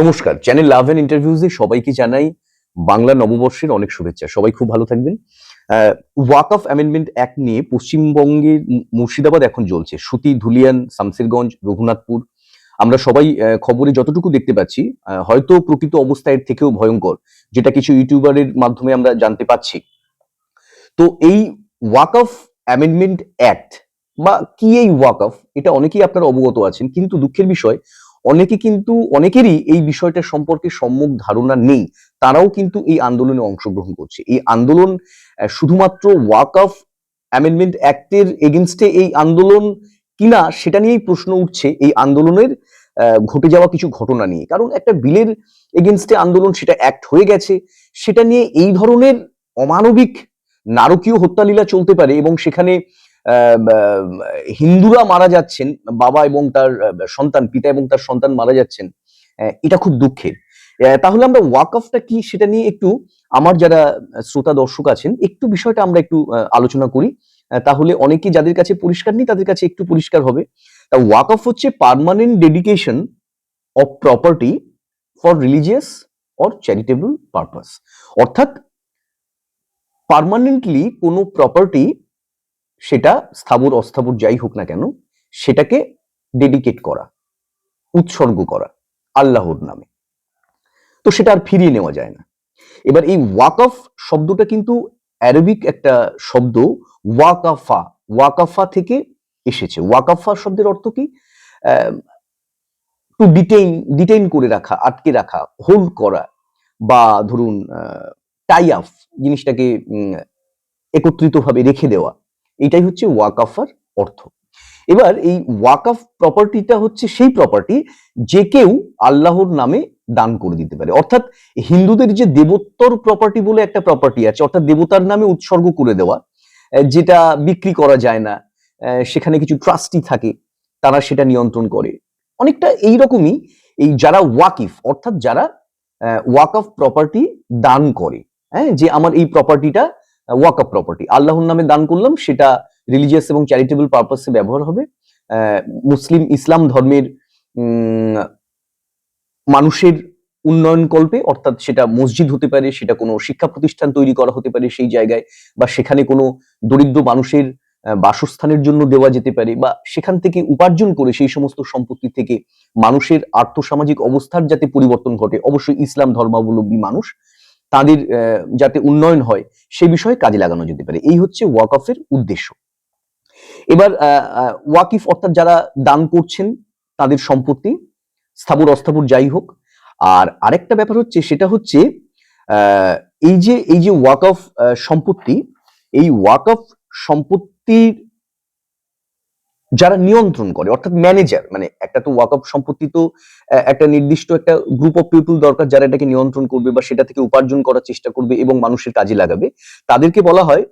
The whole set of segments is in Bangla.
নমস্কার চ্যানেল লাভ অ্যান্ড ইন্টারভিউজে সবাইকে জানাই বাংলা নববর্ষের অনেক শুভেচ্ছা। সবাই খুব ভালো থাকবেন। ওয়াক অফ অ্যামেন্ডমেন্ট অ্যাক্ট নিয়ে পশ্চিমবঙ্গের মুর্শিদাবাদ এখন জ্বলছে। সুতি, ধুলিয়ান, শামসেরগঞ্জ, রঘুনাথপুর। আমরা সবাই খবরে যতটুকু দেখতে পাচ্ছি হয়তো প্রকৃত অবস্থা এর থেকেও ভয়ঙ্কর, যেটা কিছু ইউটিউবারের মাধ্যমে আমরা জানতে পাচ্ছি। তো এই ওয়াক অফ অ্যামেন্ডমেন্ট অ্যাক্ট বা কি এই ওয়াক অফ এটা অনেকেই আপনারা অবগত আছেন, কিন্তু দুঃখের বিষয় অনেকে কিন্তু, অনেকেরই এই বিষয়টা সম্পর্কে সম্যক ধারণা নেই। তারাও কিন্তু এই আন্দোলনে অংশগ্রহণ করছে। এই আন্দোলন শুধুমাত্র ওয়াক অফ অ্যামেন্ডমেন্ট অ্যাক্টের এগেনস্টে এই আন্দোলন কিনা সেটা নিয়েই প্রশ্ন উঠছে। এই আন্দোলনের ঘটে যাওয়া কিছু ঘটনা নিয়ে। কারণ একটা বিলের এগেনস্টে আন্দোলন সেটা অ্যাক্ট হয়ে গেছে। সেটা নিয়ে এই ধরনের অমানবিক, নারকীয় হত্যালীলা চলতে পারে এবং সেখানে হিন্দুরা মারা যাচ্ছেন, বাবা এবং তার সন্তান, পিতা এবং তার সন্তান মারা যাচ্ছেন এটা খুব দুঃখের। তাহলে আমরা ওয়াক অফটা কি সেটা নিয়ে একটু আমার যারা শ্রোতা দর্শক আছেন, একটু বিষয়টা আমরা একটু আলোচনা করি। তাহলে অনেকে যাদের কাছে পরিষ্কার নেই, তাদের কাছে একটু পরিষ্কার হবে। তা ওয়াক অফ হচ্ছে permanent dedication of property for religious or charitable purpose অর্থাৎ পার্মানেন্টলি কোনো প্রপার্টি সেটা স্থাবর, অস্থাবর যাই হোক না কেন, সেটাকে ডেডিকেট করা, উৎসর্গ করা আল্লাহর নামে। তো সেটা আর ফিরিয়ে নেওয়া যায় না। এবার এই ওয়াক অফ শব্দটা কিন্তু অ্যারবিক একটা শব্দ, ওয়াকাফা। ওয়াকাফা থেকে এসেছে। ওয়াকাফা শব্দের অর্থ কি? টু ডিটেইন ডিটেইন করে রাখা, আটকে রাখা হোল্ড করা বা ধরুন টাই আপ জিনিসটাকে একত্রিতভাবে রেখে দেওয়া। এটাই হচ্ছে ওয়াকাফার অর্থ। এবার এই ওয়াকাফ প্রপার্টিটা হচ্ছে সেই প্রপার্টি যে কেউ আল্লাহর নামে দান করে দিতে পারে। অর্থাৎ হিন্দুদের যে দেবোত্তর প্রপার্টি বলে একটা প্রপার্টি আছে, অর্থাৎ দেবতার নামে উৎসর্গ করে দেওয়া যেটা বিক্রি করা যায় না সেখানে কিছু ট্রাস্টি থাকে, তারা সেটা নিয়ন্ত্রণ করে। অনেকটা এইরকমই এই যারা ওয়াকিফ, অর্থাৎ যারা ওয়াক অফ প্রপার্টি দান করে হ্যাঁ যে আমার এই প্রপার্টিটা ওয়াক অফ প্রপার্টি আল্লাহর নামে দান করলাম, সেটা রিলিজিয়াস এবং চ্যারিটেবল পারপাসে ব্যবহার হবে। মুসলিম ইসলাম ধর্মের মানুষের উন্নয়ন কল্পে, অর্থাৎ সেটা মসজিদ হতে পারে, সেটা কোনো শিক্ষা প্রতিষ্ঠান তৈরি করা হতে পারে সেই জায়গায়, বা সেখানে কোনো দরিদ্র মানুষের বাসস্থানের জন্য দেওয়া যেতে পারে, বা সেখান থেকে উপার্জন করে সেই সমস্ত সম্পত্তি থেকে মানুষের আর্থসামাজিক অবস্থার যাতে পরিবর্তন ঘটে। অবশ্যই ইসলাম ধর্মাবলম্বী মানুষ তাদের যাতে উন্নয়ন হয়, সে বিষয়ে কাজে লাগানো যেতে পারে। এই হচ্ছে ওয়াকফের উদ্দেশ্য। এবার ওয়াকিফ অর্থাৎ যারা দান করছেন, তাদের সম্পত্তি, স্থাবর, অস্থাবর যাই হোক। আর আরেকটা ব্যাপার হচ্ছে, সেটা হচ্ছে এই যে এই যে ওয়াক অফ সম্পত্তি, এই ওয়াক অফ সম্পত্তির যারা নিয়ন্ত্রণ করে, অর্থাৎ ম্যানেজার মানে একটা তো ওয়াক সম্পত্তি তো একটা নির্দিষ্ট একটা গ্রুপ অফ পিপল দরকার যারা এটাকে নিয়ন্ত্রণ করবে বা সেটা থেকে উপার্জন করার চেষ্টা করবে এবং মানুষের কাজে লাগাবে। তাদেরকে বলা হয়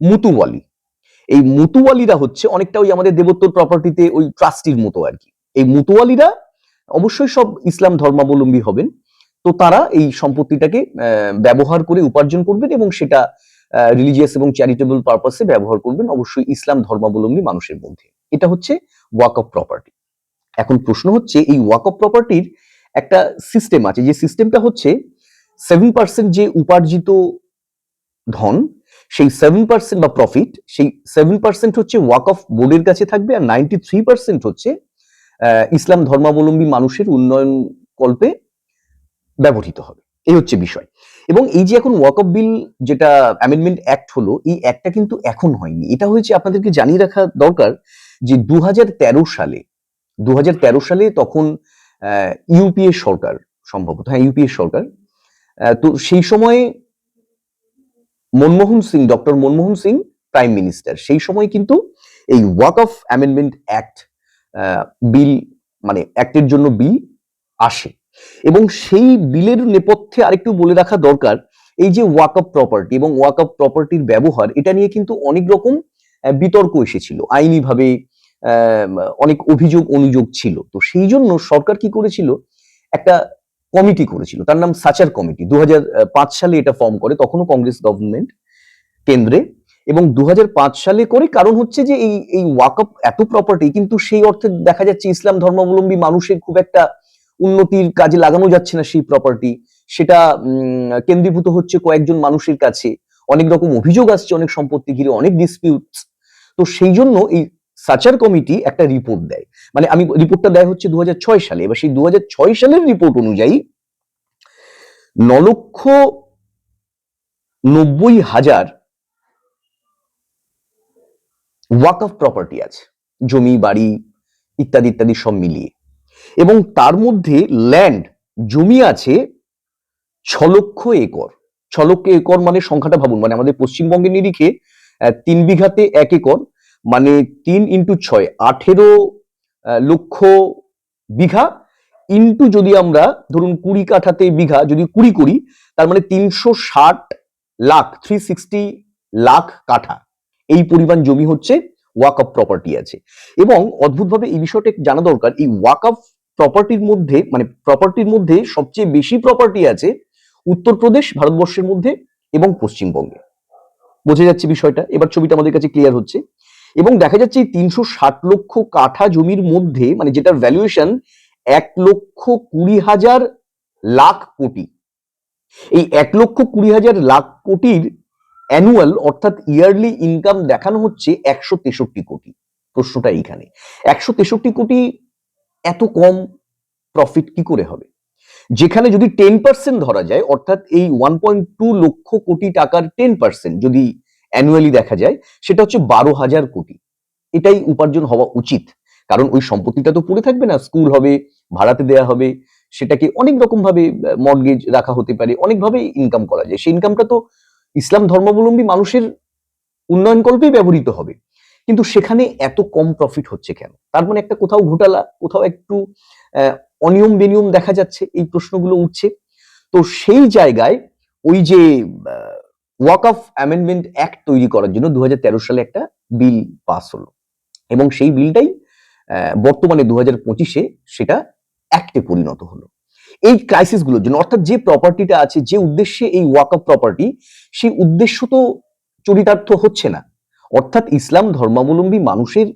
মুতুওয়ালি। এই মুতুওয়ালিরা হচ্ছে অনেকটা ওই আমাদের দেবোত্তর প্রপার্টিতে ওই ট্রাস্টির মতো আর কি। এই মুতুওয়ালিরা অবশ্যই সব ইসলাম ধর্মাবলম্বী হবেন। তো তারা এই সম্পত্তিটাকে ব্যবহার করে উপার্জন করবেন এবং সেটা রিলিজিয়াস এবং চ্যারিটেবল পারপাসে ব্যবহার করবেন। অবশ্যই ইসলাম ধর্মাবলম্বী মানুষের মধ্যে। এটা হচ্ছে ওয়াক অফ প্রপার্টি এখন প্রশ্ন হচ্ছে, এই ওয়াক অফ প্রপার্টির একটা সিস্টেম আছে, যে সিস্টেমটা হচ্ছে সেভেন পার্সেন্ট যে উপার্জিত ধন, সেই সেভেন পার্সেন্ট বা প্রফিট সেই সেভেন পার্সেন্ট হচ্ছে ওয়াক অফ বোর্ডের কাছে থাকবে আর নাইনটি থ্রি পার্সেন্ট হচ্ছে ইসলাম ধর্মাবলম্বী মানুষের উন্নয়ন কল্পে ব্যবহৃত হবে। এই হচ্ছে বিষয়। এবং এই যে এখন ওয়াক অফ বিল যেটা অ্যামেন্ডমেন্ট অ্যাক্ট হলো, এই অ্যাক্টটা কিন্তু এখন হয়নি। এটা হয়েছে আপনাদেরকে জানিয়ে রাখা দরকার যে দু হাজার তেরো সালে দু হাজার তেরো সালে তখন ইউপিএ সরকার সম্ভবত হ্যাঁ ইউপিএ সরকার তো সেই সময়ে Manmohan Singh, doctor Manmohan Singh, prime minister. সেই সময় কিন্তু এই walk of amendment act bill মানে অ্যাক্টের জন্য বিল আসে। এবং সেই বিলের নেপথ্যে আরেকটু বলে রাখা দরকার, এই যে ওয়াক অফ প্রপার্টি এবং ওয়াক অফ প্রপার্টির ব্যবহার, এটা নিয়ে কিন্তু অনেক রকম বিতর্ক এসেছিল। আইনিভাবে অনেক অভিযোগ অনুযোগ ছিল। তো সেই জন্য সরকার কি করেছিল? একটা কমিটি করেছিল। তার নাম সাচার কমিটি। দু হাজার পাঁচ সালে এটা ফর্ম করে, তখনও কংগ্রেস গভর্নমেন্ট কেন্দ্রে। এবং দু হাজার পাঁচ সালে করে কারণ হচ্ছে যে এই এই ওয়াকআপ এত প্রপার্টি কিন্তু সেই অর্থে দেখা যাচ্ছে ইসলাম ধর্মাবলম্বী মানুষের খুব একটা উন্নতির কাজে লাগানো যাচ্ছে না সেই প্রপার্টি সেটা কেন্দ্রীভূত হচ্ছে কয়েকজন মানুষের কাছে। অনেক রকম অভিযোগ আসছে, অনেক সম্পত্তি ঘিরে অনেক ডিসপিউট তো সেই জন্য এই সাচার কমিটি একটা রিপোর্ট দেয়। মানে আমি রিপোর্টটা দেয় হচ্ছে দু হাজার ছয় সালে। এবার সেই দু হাজার ছয় সালের রিপোর্ট অনুযায়ী ন লক্ষ নব্বই হাজার ওয়াক অফ প্রপার্টি আছে। জমি, বাড়ি ইত্যাদি ইত্যাদি সব মিলিয়ে। এবং তার মধ্যে ল্যান্ড জমি আছে ছ লক্ষ একর। ছ লক্ষ একর মানে সংখ্যাটা ভাবুন। মানে আমাদের পশ্চিমবঙ্গের নিরিখে তিন বিঘাতে এক একর। মানে তিন ইন্টু ছয়, আঠেরো লক্ষ বিঘা ইন্টু যদি আমরা ধরুন কুড়ি কাঠাতে বিঘা যদি কুড়ি করি, তার মানে তিনশো ষাট লাখ থ্রি সিক্সটি লাখ কাঠা এই পরিমাণ জমি হচ্ছে ওয়াক অফ প্রপার্টি আছে। এবং অদ্ভুতভাবে এই বিষয়টা জানা দরকার, এই ওয়াক অফ প্রপার্টির মধ্যে মানে প্রপার্টির মধ্যে সবচেয়ে বেশি প্রপার্টি আছে উত্তরপ্রদেশ, ভারতবর্ষের মধ্যে এবং পশ্চিমবঙ্গে। বোঝা যাচ্ছে বিষয়টা? এবার ছবিটা আমাদের কাছে ক্লিয়ার হচ্ছে। এবং দেখা যাচ্ছে তিনশো ষাট লক্ষ কাঠা জমির মধ্যে মানে যেটার ভ্যালুয়েশন এক লক্ষ কুড়ি হাজার লাখ কোটি। এই এক লক্ষ কুড়ি হাজার লাখ কোটির অ্যানুয়াল অর্থাৎ ইয়ারলি ইনকাম দেখানো হচ্ছে একশো তেষট্টি কোটি। প্রশ্নটা এইখানে। একশো তেষট্টি কোটি এত কম প্রফিট কি করে হবে? যেখানে যদি টেন পার্সেন্ট ধরা যায়, অর্থাৎ এই one point two lakh crore টাকার টেন পার্সেন্ট যদি অ্যানুয়ালি দেখা যায়, সেটা হচ্ছে বারো হাজার কোটি। এটাই উপার্জন হওয়া উচিত। কারণ ওই সম্পত্তিটা তো পড়ে থাকবে না, স্কুল হবে, ভাড়াতে দেয়া হবে, সেটাকে অনেক রকম ভাবে মর্গেজ রাখা হতে পারে অনেকভাবে ইনকাম করা যায়। সেই ইনকামটা তো ইসলাম ধর্মাবলম্বী মানুষের উন্নয়ন কল্পেই ব্যবহৃত হবে। কিন্তু সেখানে এত কম প্রফিট হচ্ছে কেন? তার মানে একটা কোথাও ঘোটালা, কোথাও একটু অনিয়ম বেনিয়ম দেখা যাচ্ছে, এই প্রশ্নগুলো উঠছে। তো সেই জায়গায় ওই যে ওয়াক অফ অ্যামেন্ডমেন্ট অ্যাক্ট তৈরি করার জন্য দু সালে একটা বিল পাস হলো। এবং সেই বিলটাই বর্তমানে দু হাজার পঁচিশে সেটা অ্যাক্টে পরিণত হলো। এই ক্রাইসিসগুলোর জন্য, অর্থাৎ যে প্রপার্টিটা আছে, যে উদ্দেশ্যে এই ওয়াক অফ প্রপার্টি সেই উদ্দেশ্য তো চরিতার্থ হচ্ছে না। অর্থাৎ ইসলাম ধর্মাবলম্বী মানুষের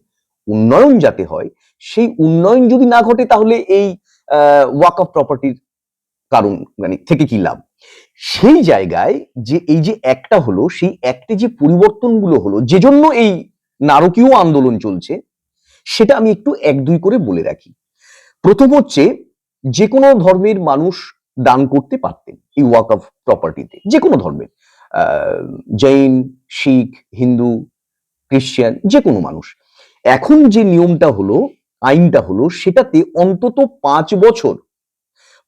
উন্নয়ন যাতে হয়, সেই উন্নয়ন যদি না ঘটে তাহলে এই ওয়াক অফ প্রপার্টির কারণ মানে থেকে কি লাভ? সেই জায়গায় যে এই যে একটা হলো, সেই একটে যে পরিবর্তনগুলো হলো, যে জন্য এই নারকীয় আন্দোলন চলছে, সেটা আমি একটু এক দুই করে বলে রাখি। প্রথম হচ্ছে, যে কোনো ধর্মের মানুষ দান করতে পারতেন এই ওয়াক অফ প্রপার্টিতে, যে কোনো ধর্মের। জৈন, শিখ, হিন্দু, খ্রিস্টান, যে কোনো মানুষ। এখন যে নিয়মটা হলো, আইনটা হলো, সেটাতে অন্তত পাঁচ বছর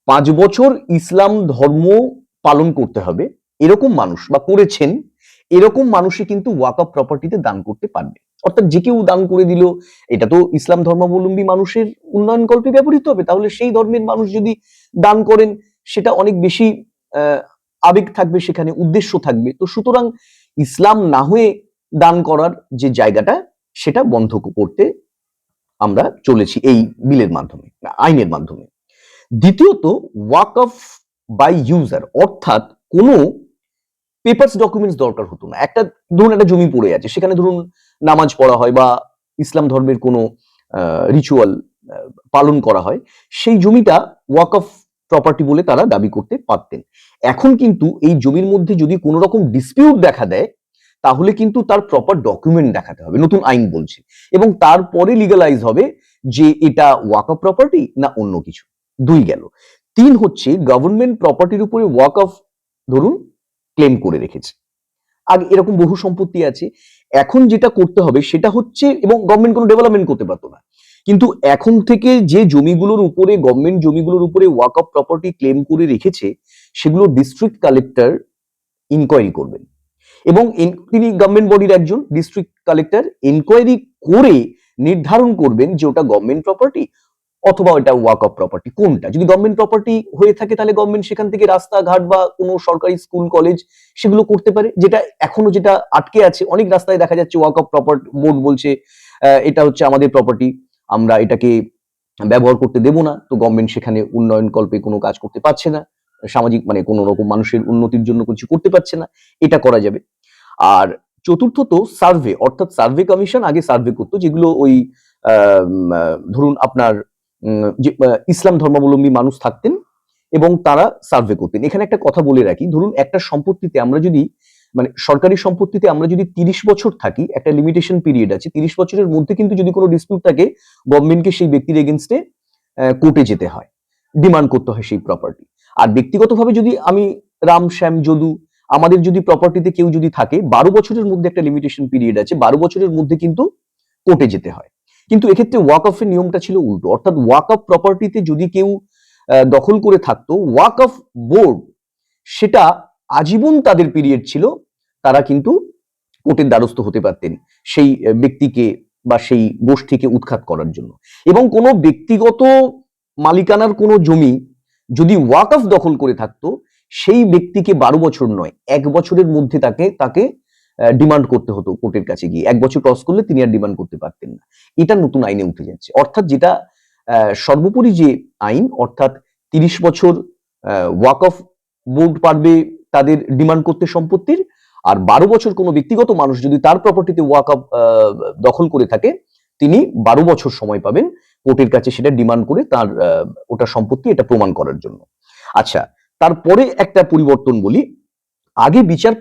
পাঁচ বছর ইসলাম ধর্ম পালন করতে হবে, এরকম মানুষ বা করেছেন, এরকম মানুষই কিন্তু ওয়াক অফ প্রপার্টিতে দান করতে পারবে। অর্থাৎ যে কেউ দান করে দিল, এটা তো ইসলাম ধর্মাবলম্বী মানুষের উন্নয়ন কল্পে ব্যবহৃত হবে। তাহলে সেই ধর্মের মানুষ যদি দান করেন, সেটা অনেক বেশি আবেগ থাকবে, সেখানে উদ্দেশ্য থাকবে। তো সুতরাং ইসলাম না হয়ে দান করার যে জায়গাটা, সেটা বন্ধ করতে আমরা চলেছি এই বিলের মাধ্যমে, আইনের মাধ্যমে। দ্বিতীয়ত ওয়াক অফ বাই ইউজার অর্থাৎ কোনো পেপারস ডকুমেন্টস দরকার হতো না। একটা, ধরুন একটা জমি পড়ে আছে, সেখানে ধরুন নামাজ পড়া হয় বা ইসলাম ধর্মের কোনো রিচুয়াল পালন করা হয়, সেই জমিটা ওয়াক অফ প্রপার্টি বলে তারা দাবি করতে পারতেন। এখন কিন্তু এই জমির মধ্যে যদি কোনো রকম ডিসপিউট দেখা দেয়, তাহলে কিন্তু তার প্রপার ডকুমেন্ট দেখাতে হবে, নতুন আইন বলছে। এবং তারপরে লিগালাইজ হবে যে এটা ওয়াক অফ প্রপার্টি না অন্য কিছু। দুই গেল। তিন হচ্ছে গভর্নমেন্ট প্রপার্টির উপরে ওয়াক অফ ধরুন ক্লেম করে রেখেছে। আগে এরকম বহু সম্পত্তি আছে। এখন যেটা করতে হবে সেটা হচ্ছে, এবং গভর্নমেন্ট কোনো ডেভেলপমেন্ট করতে পারতো না। কিন্তু এখন থেকে যে জমিগুলোর উপরে গভর্নমেন্ট জমিগুলোর উপরে ওয়াক অফ প্রপার্টি ক্লেম করে রেখেছে, সেগুলো ডিস্ট্রিক্ট কালেক্টর ইনকোয়ারি করবেন। এবং তিনি গভর্নমেন্ট বডির একজন ডিস্ট্রিক্ট কালেক্টর ইনকোয়ারি করে নির্ধারণ করবেন যে ওটা গভর্নমেন্ট প্রপার্টি অথবা ওটা ওয়াক অফ প্রপার্টি কোনটা? যদি গভর্নমেন্ট প্রপার্টি হয়ে থাকে তাহলে গভর্নমেন্ট সেখান থেকে রাস্তাঘাট বা কোনো সরকারি স্কুল কলেজ সেগুলো করতে পারে। যেটা এখনও যেটা আটকে আছে, অনেক রাস্তায় দেখা যাচ্ছে ওয়াক অফ প্রপার্টি বোর্ড বলছে এটা হচ্ছে আমাদের প্রপার্টি আমরা এটাকে ব্যবহার করতে দেব না। তো গভর্নমেন্ট সেখানে উন্নয়ন কল্পে কোনো কাজ করতে পারছে না। সামাজিক মানে কোনো রকম মানুষের উন্নতির জন্য কিছু করতে পারছে না। এটা করা যাবে। আর চতুর্থত সার্ভে অর্থাৎ সার্ভে কমিশন আগে সার্ভে করতো, যেগুলো ওই ধরুন আপনার যে ইসলাম ধর্মাবলম্বী মানুষ থাকতেন এবং তারা সার্ভে করতেন। এখানে একটা কথা বলে রাখি, ধরুন একটা সম্পত্তিতে আমরা যদি মানে সরকারি সম্পত্তিতে আমরা যদি তিরিশ বছর থাকি, একটা লিমিটেশন পিরিয়ড আছে, তিরিশ বছরের মধ্যে কিন্তু যদি কোনো ডিসপিউট থাকে গভর্নমেন্টকে সেই ব্যক্তির এগেনস্টে কোর্টে যেতে হয় ডিমান্ড করতে হয় সেই প্রপার্টি আর ব্যক্তিগতভাবে যদি আমি রাম, শ্যাম, যদু, আমাদের যদি প্রপার্টিতে কেউ যদি থাকে, বারো বছরের মধ্যে একটা লিমিটেশন পিরিয়ড আছে, বারো বছরের মধ্যে কিন্তু কোর্টে যেতে হয়। কিন্তু এক্ষেত্রে ওয়াক অফের নিয়মটা ছিল উল্টো। অর্থাৎ ওয়াক অফ প্রপার্টিতে যদি কেউ দখল করে থাকতো ওয়াক অফ বোর্ড সেটা আজীবন তাদের পিরিয়ড ছিল, তারা কিন্তু কোর্টের দ্বারস্থ হতে পারতেন সেই ব্যক্তিকে বা সেই গোষ্ঠীকে উৎখাত করার জন্য। এবং কোনো ব্যক্তিগত মালিকানার কোনো জমি যদি ওয়াক অফ দখল করে থাকতো, সেই ব্যক্তিকে বারো বছর নয়, এক বছরের মধ্যে তাকে তাকে ডিমান্ড করতে হতো কোর্টের কাছে গিয়ে। এক বছর ক্রস করলে তিনি আর ডিমান্ড করতে পারতেন না। এটা নতুন আইনে উঠে যাচ্ছে। অর্থাৎ যেটা সর্বোপরি যে আইন, অর্থাৎ তিরিশ বছর ওয়াক অফ বোর্ড পারবে তাদের ডিমান্ড করতে সম্পত্তির, আর বারো বছর কোনো ব্যক্তিগত মানুষ যদি তার প্রপার্টিতে ওয়াক অফ দখল করে থাকে, তিনি বারো বছর সময় পাবেন কোর্টের কাছে সেটা ডিমান্ড করে তার ওটা সম্পত্তি এটা প্রমাণ করার জন্য। আচ্ছা তারপরে একটা পরিবর্তন বলি। আগে বিচার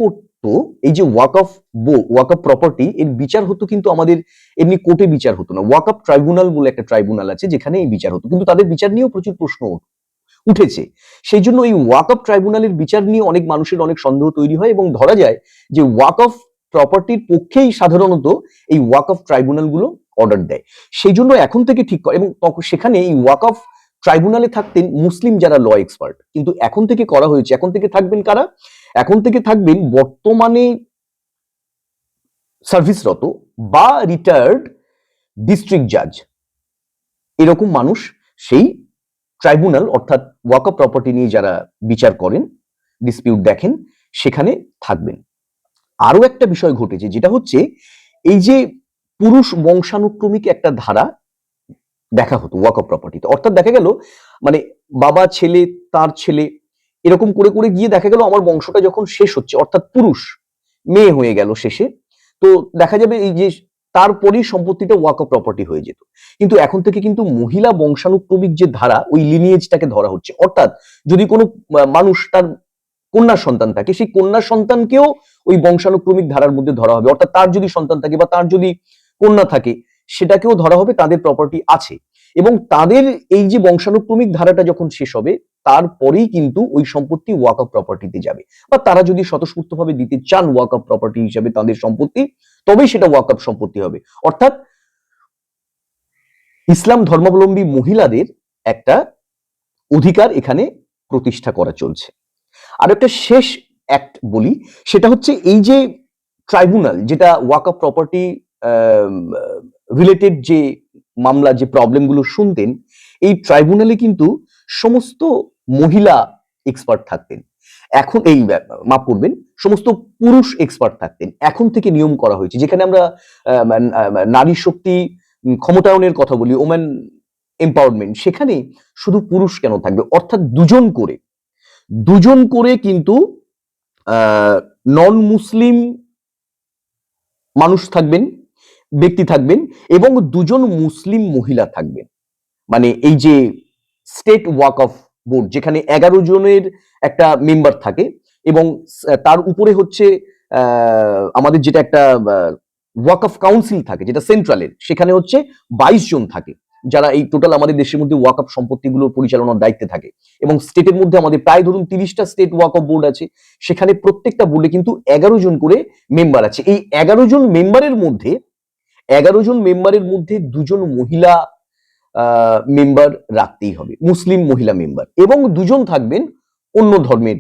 করতো এই যে ওয়াক অফ বো, ওয়াক অফ প্রপার্টি এর বিচার হতো কিন্তু আমাদের, এমনি কোর্টে বিচার হতো না। ওয়াক অফ ট্রাইব্যুনাল বলে একটা ট্রাইব্যুনাল আছে, যেখানে এই বিচার হতো। কিন্তু তাদের বিচার নিয়েও প্রচুর প্রশ্ন উঠেছে। সেই জন্য এই ওয়াক অফ ট্রাইব্যুনালের বিচার নিয়ে অনেক মানুষের অনেক সন্দেহ তৈরি হয় এবং ধরা যায় যে ওয়াক অফ প্রপার্টির পক্ষেই সাধারণত এই ওয়াক অফ ট্রাইব্যুনালগুলো অর্ডার দেয়। সেই জন্য এখন থেকে ঠিক করে এবং সেখানে এই ওয়াক অফ ট্রাইব্যুনালে থাকতেন মুসলিম যারা ল এক্সপার্ট কিন্তু এখন থেকে করা হয়েছে। এখন থেকে থাকবেন কারা? এখন থেকে থাকবেন বর্তমানে সার্ভিসরত বা রিটায়ার্ড ডিস্ট্রিক্ট জাজ এরকম মানুষ সেই ট্রাইব্যুনাল অর্থাৎ ওয়াক প্রপার্টি নিয়ে যারা বিচার করেন ডিসপিউট দেখেন, সেখানে থাকবেন। আরও একটা বিষয় ঘটেছে, যেটা হচ্ছে এই যে পুরুষ বংশানুক্রমিক একটা ধারা দেখা হতো ওয়াক অফ প্রপার্টিতে অর্থাৎ দেখা গেল মানে বাবা ছেলে, তার ছেলে এরকম করে করে গিয়ে দেখা গেল আমার বংশটা যখন শেষ হচ্ছে, অর্থাৎ পুরুষ, মেয়ে হয়ে গেল শেষে, তো দেখা যাবে এই যে তারপরেই সম্পত্তিটা ওয়াক অফ প্রপার্টি হয়ে যেত। কিন্তু এখন থেকে কিন্তু মহিলা বংশানুক্রমিক যে ধারা, ওই লিনিয়েজটাকে ধরা হচ্ছে। অর্থাৎ যদি কোনো মানুষ তার কন্যা সন্তান থাকে, সেই কন্যা সন্তানকেও ওই বংশানুক্রমিক ধারার মধ্যে ধরা হবে। অর্থাৎ তার যদি সন্তান থাকে বা তার যদি কন্যা থাকে, সেটাকেও ধরা হবে, তাদের প্রপার্টি আছে। এবং তাদের এই যে বংশানুক্রমিক ধারাটা যখন শেষ হবে তারপরেই কিন্তু ওই সম্পত্তি ওয়াক অফ প্রপার্টিতে যাবে। বা তারা যদি স্বতঃস্ফূর্তভাবে দিতে চান ওয়াক অফ প্রপার্টি হিসাবে তাদের সম্পত্তি, তবেই সেটা ওয়াক অফ সম্পত্তি হবে। অর্থাৎ ইসলাম ধর্মাবলম্বী মহিলাদের একটা অধিকার এখানে প্রতিষ্ঠা করা চলছে। আর একটা শেষ অ্যাক্ট বলি, সেটা হচ্ছে এই যে ট্রাইব্যুনাল যেটা ওয়াক অফ প্রপার্টি রিলেটেড যে মামলা, যে প্রবলেমগুলো শুনতেন, এই ট্রাইব্যুনালে কিন্তু সমস্ত মহিলা এক্সপার্ট থাকতেন। এখন এই মাফ করবেন, সমস্ত পুরুষ এক্সপার্ট থাকতেন। এখন থেকে নিয়ম করা হয়েছে, যেখানে আমরা নারী শক্তি ক্ষমতায়নের কথা বলি ওম্যান এম্পাওয়ারমেন্ট সেখানে শুধু পুরুষ কেন থাকবে? অর্থাৎ দুজন করে। দুজন করে কিন্তু নন মুসলিম মানুষ থাকবেন, ব্যক্তি থাকবেন, এবং দুজন মুসলিম মহিলা থাকবেন। মানে এই যে স্টেট ওয়াক অফ বোর্ড যেখানে এগারো জনের একটা মেম্বার থাকে এবং তার উপরে হচ্ছে আমাদের যেটা একটা ওয়াক অফ কাউন্সিল থাকে, যেটা সেন্ট্রালের সেখানে হচ্ছে বাইশ জন থাকে, যারা এই টোটাল আমাদের দেশের মধ্যে ওয়াক অফ সম্পত্তিগুলোর পরিচালনার দায়িত্বে থাকে এবং স্টেটের মধ্যে আমাদের প্রায় ধরুন তিরিশটা স্টেট ওয়াক অফ বোর্ড আছে, সেখানে প্রত্যেকটা বোর্ডে কিন্তু এগারো জন করে মেম্বার আছে। এই এগারো জন মেম্বারের মধ্যে, এগারো জন মেম্বারের মধ্যে দুজন মহিলা মেম্বার রাখতেই হবে, মুসলিম মহিলা মেম্বার এবং দুজন থাকবেন অন্য ধর্মের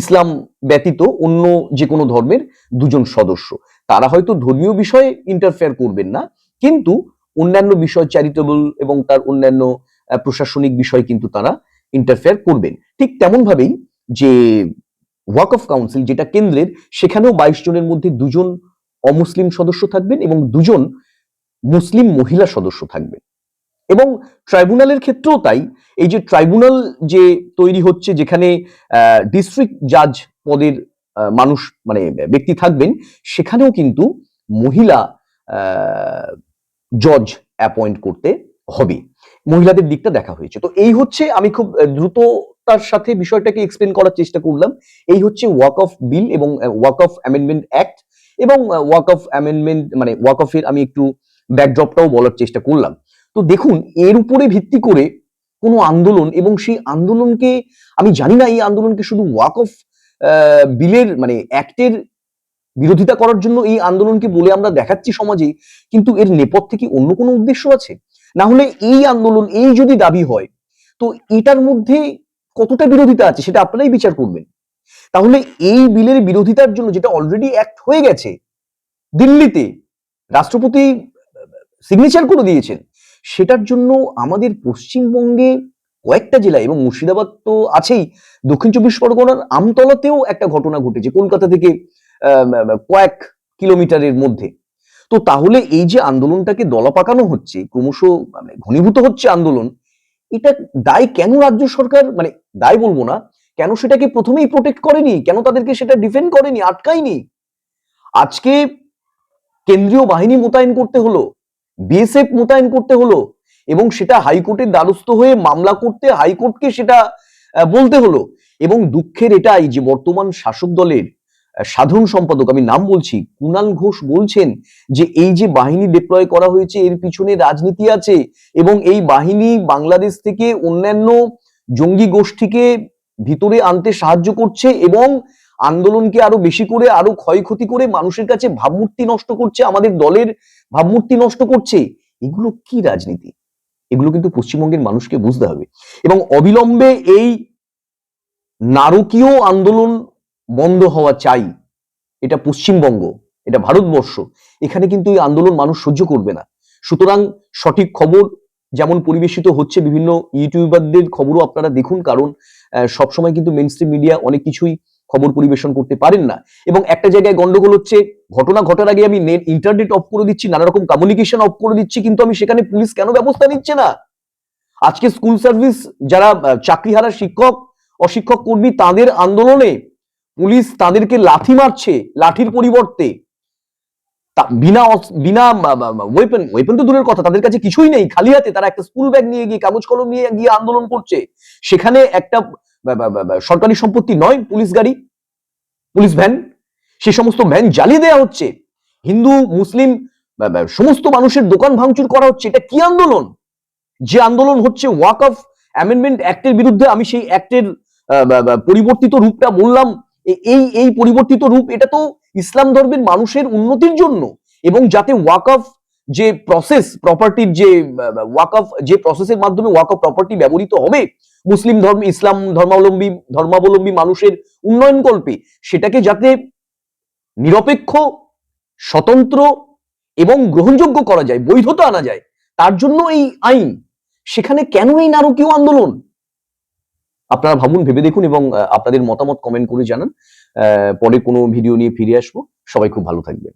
ইসলাম ব্যতীত অন্য যে কোনো ধর্মের দুজন সদস্য। তারা হয়তো ধর্মীয় বিষয়ে ইন্টারফেয়ার করবেন না, কিন্তু অন্যান্য বিষয় চ্যারিটেবল এবং তার অন্যান্য প্রশাসনিক বিষয় কিন্তু তারা ইন্টারফেয়ার করবেন। ঠিক তেমন ভাবেই যে ওয়াক অফ কাউন্সিল যেটা কেন্দ্রের, সেখানেও বাইশ জনের মধ্যে দুজন অমুসলিম সদস্য থাকবেন এবং দুজন মুসলিম মহিলা সদস্য থাকবেন। এবং ট্রাইব্যুনালের ক্ষেত্রেও তাই। এই যে ট্রাইব্যুনাল যে তৈরি হচ্ছে, যেখানে ডিস্ট্রিক্ট জাজ পদের মানুষ মানে ব্যক্তি থাকবেন, সেখানেও কিন্তু মহিলা জজ অ্যাপয়েন্ট করতে হবে। মহিলাদের দিকটা দেখা হয়েছে। তো এই হচ্ছে, আমি খুব দ্রুততার সাথে বিষয়টাকে এক্সপ্লেন করার চেষ্টা করলাম। এই হচ্ছে ওয়াক অফ বিল এবং ওয়াক অফ অ্যামেন্ডমেন্ট অ্যাক্ট এবং ওয়াক অফ অ্যামেন্ডমেন্ট মানে ওয়াক অফের আমি একটু ব্যাকড্রপটাও বলার চেষ্টা করলাম। তো দেখুন, এর উপরে ভিত্তি করে কোনো আন্দোলন এবং সেই আন্দোলনকে, আমি জানি না এই আন্দোলনকে শুধু ওয়াক অফ বিলের মানে অ্যাক্টের বিরোধিতা করার জন্য এই আন্দোলনকে বলে আমরা দেখাচ্ছি সমাজে, কিন্তু এর নেপথ্যে কি অন্য কোনো উদ্দেশ্য আছে? না হলে এই আন্দোলন, এই যদি দাবি হয়, তো এটার মধ্যে কতটা বিরোধিতা আছে সেটা আপনারাই বিচার করবেন। তাহলে এই বিলের বিরোধিতার জন্য যেটা অলরেডি অ্যাক্ট হয়ে গেছে, দিল্লিতে রাষ্ট্রপতি সিগনেচার করে দিয়েছেন সেটার জন্য আমাদের পশ্চিমবঙ্গে কয়েকটা জেলা এবং মুর্শিদাবাদ তো আছেই। দক্ষিণ চব্বিশ পরগনার আমতলাতেও একটা ঘটনা ঘটেছে কলকাতা থেকে কয়েক কিলোমিটারের মধ্যে। তো তাহলে এই যে আন্দোলনটাকে দলা পাকানো হচ্ছে, ক্রমশ মানে ঘনীভূত হচ্ছে আন্দোলন, এটা দায় কেন রাজ্য সরকার মানে দায় বলব না, কেন সেটাকে প্রথমেই প্রোটেক্ট করেনি? কেন তাদেরকে সেটা ডিফেন্ড করেনি? আটকায়নি? আজকে কেন্দ্রীয় বাহিনী মোতায়েন করতে হলো বিএসএফ মোতায়েন করতে হলো এবং সেটা হাইকোর্টের দ্বারস্থ হয়ে মামলা করতে হাইকোর্টকে সেটা বলতে হলো। এবং দুঃখের এটাই যে বর্তমান শাসক দলের সাধারণ সম্পাদক, আমি নাম বলছি কুণাল ঘোষ বলছেন যে এই যে বাহিনী ডিপ্লয় করা হয়েছে, এর পিছনে রাজনীতি আছে এবং এই বাহিনী বাংলাদেশ থেকে অন্যান্য জঙ্গি গোষ্ঠীকে ভিতরে আনতে সাহায্য করছে এবং আন্দোলনকে আরও বেশি করে, আরও ক্ষয়ক্ষতি করে মানুষের কাছে ভাবমূর্তি নষ্ট করছে আমাদের দলের ভাবমূর্তি নষ্ট করছে, এগুলো কি রাজনীতি? এগুলো কিন্তু পশ্চিমবঙ্গের মানুষকে বুঝতে হবে। এবং অবিলম্বে এই নারকীয় আন্দোলন বন্ধ হওয়া চাই। এটা পশ্চিমবঙ্গ, এটা ভারতবর্ষ। এখানে কিন্তু এই আন্দোলন মানুষ সহ্য করবে না। সুতরাং সঠিক খবর যেমন পরিবেশিত হচ্ছে বিভিন্ন ইউটিউবারদের খবরও আপনারা দেখুন, কারণ সবসময় কিন্তু মেনস্ট্রিম মিডিয়া অনেক কিছুই খবর পরিবেশন করতে পারেন না। এবং একটা জায়গায় গন্ডগোল হচ্ছে ঘটনা ঘটার আগে আমি নেট ইন্টারনেট অফ করে দিচ্ছি নানা রকম কমিউনিকেশন অফ করে দিচ্ছি কিন্তু আমি সেখানে পুলিশ কেন ব্যবস্থা নিচ্ছে না? আজকে স্কুল সার্ভিস যারা আহ, চাকরিহারা শিক্ষক অশিক্ষক কর্মী তাদের আন্দোলনে পুলিশ তাদেরকে লাথি মারছে লাঠির পরিবর্তে। বিনা বিনা ওয়েপন ওয়েপন তো দূরের কথা তাদের কাছে কিছুই নেই খালি হাতে তারা একটা স্কুল ব্যাগ নিয়ে গিয়ে কাগজ কলম নিয়ে গিয়ে আন্দোলন করছে। সেখানে একটা সরকারি সম্পত্তি নয়, পুলিশ গাড়ি, পুলিশ ভ্যান। সে সমস্ত ভ্যান জ্বালিয়ে দেওয়া হচ্ছে। হিন্দু, মুসলিম সমস্ত মানুষের দোকান ভাঙচুর করা হচ্ছে। এটা কি আন্দোলন? যে আন্দোলন হচ্ছে ওয়াক অফ অ্যামেন্ডমেন্ট অ্যাক্টের বিরুদ্ধে আমি সেই অ্যাক্টের পরিবর্তিত রূপটা বললাম। এই এই পরিবর্তিত রূপ এটা তো ইসলাম ধর্মের মানুষের উন্নতির জন্য। এবং যাতে ওয়াক অফ যে প্রসেস প্রপার্টির যে ওয়াক অফ যে প্রসেসের মাধ্যমে ওয়াক অফ প্রপার্টি ব্যবহৃত হবে, মুসলিম ধর্ম, ইসলাম ধর্মাবলম্বী ধর্মাবলম্বী মানুষের উন্নয়ন কল্পে সেটাকে যাতে নিরপেক্ষ, স্বতন্ত্র এবং গ্রহণযোগ্য করা যায়, বৈধতা আনা যায়, তার জন্য এই আইন, সেখানে কেন এই নারকীয় আন্দোলন? আপনারা ভাবুন, ভেবে দেখুন এবং আপনাদের মতামত কমেন্ট করে জানান। পরে কোনো ভিডিও নিয়ে ফিরে আসব। সবাই খুব ভালো থাকবেন।